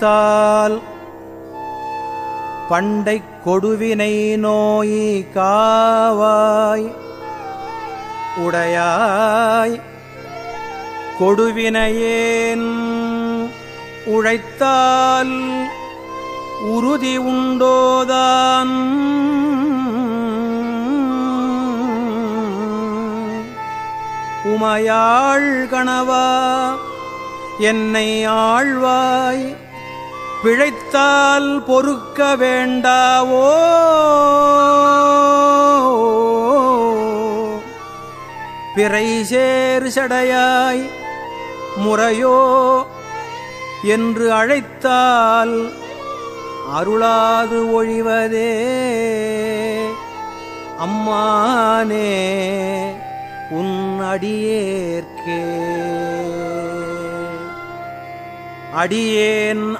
உழைத்தால் பண்டை கொடுவினை நோயி காவாய். உடையாய் கொடுவினையேன் உழைத்தால் உறுதி உண்டோதான். உமையாள் கணவா என்னை ஆழ்வாய். பிழைத்தால் பொறுக்க வேண்டாவோ? பிறை சேர் சடையாய் முறையோ என்று அழைத்தால் அருளாது ஒழிவதே. அம்மானே உன் அடியேற்கே. அடியேன்